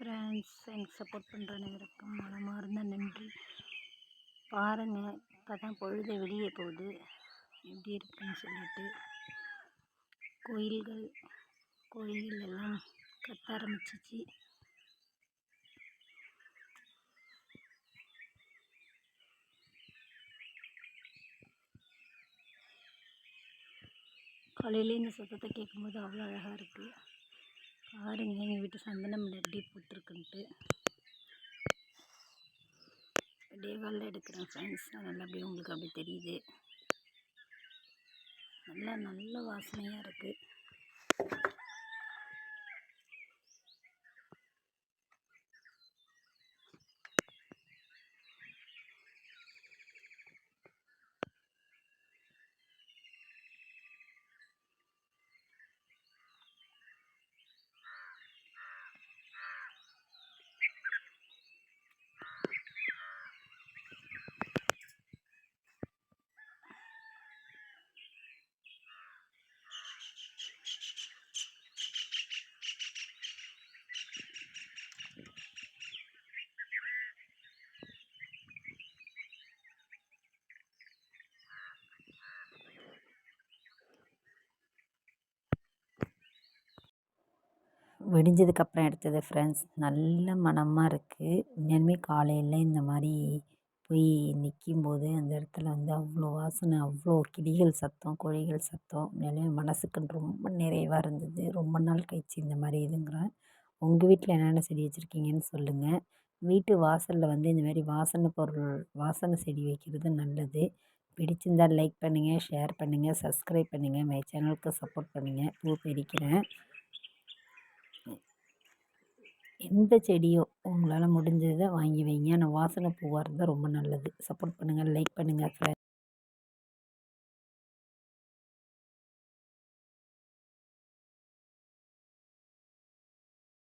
Friends எனக்கு support பண்ணுற அனைவருக்கும் மனமார்ந்த நன்றி. பாருங்கள் இப்போ தான் பொழுது வெளியே போகுது. எப்படி இருக்குன்னு சொல்லிட்டு கோயில்கள் கோயில்கள் எல்லாம் கத்த ஆரம்பிச்சிச்சு. காலையிலே இந்த சத்தத்தை கேட்கும்போது அவ்வளோ அழகாக இருக்குது பாருங்க எங்கள் வீட்டு சந்தனம் எப்படி பூத்துருக்குன்ட்டு. அப்படியே காலில் எடுக்கிறேன் ஃப்ரெண்ட்ஸ் அதனால் அப்படியே உங்களுக்கு அப்படி தெரியுது. நல்லா நல்ல வாசனையாக இருக்குது விடிஞ்சதுக்கப்புறம் எடுத்தது ஃப்ரெண்ட்ஸ் நல்ல மணமாக இருக்குது உண்மையாலுமே காலையில் இந்த மாதிரி போய் நிற்கும்போது அந்த இடத்துல வந்து அவ்வளோ வாசனை அவ்வளோ கிளிகள் சத்தம் கோழிகள் சத்தம் உண்மையாலுமே மனதுக்கு ரொம்ப நிறைவாக இருந்தது. ரொம்ப நாள் கழிச்சு இந்த மாதிரி இதுங்கிறேன். உங்கள் வீட்டில் என்னென்ன செடி வச்சுருக்கீங்கன்னு சொல்லுங்கள் வீட்டு வாசலில் வந்து இந்த மாதிரி வாசனை பொருள் வாசனை செடி வைக்கிறது நல்லது. பிடிச்சிருந்தால் லைக் பண்ணுங்கள் ஷேர் பண்ணுங்கள் சப்ஸ்கிரைப் பண்ணுங்கள் மை சேனலுக்கு சப்போர்ட் பண்ணுங்கள் பூ பறிக்கிறேன். எந்த செடியோ உங்களால் முடிஞ்சதை வாங்கி வைங்க. ஆனால் வாசனை பூவாக இருந்தால் ரொம்ப நல்லது. சப்போர்ட் பண்ணுங்கள் லைக் பண்ணுங்கள் ஃப்ரெண்ட்ஸ்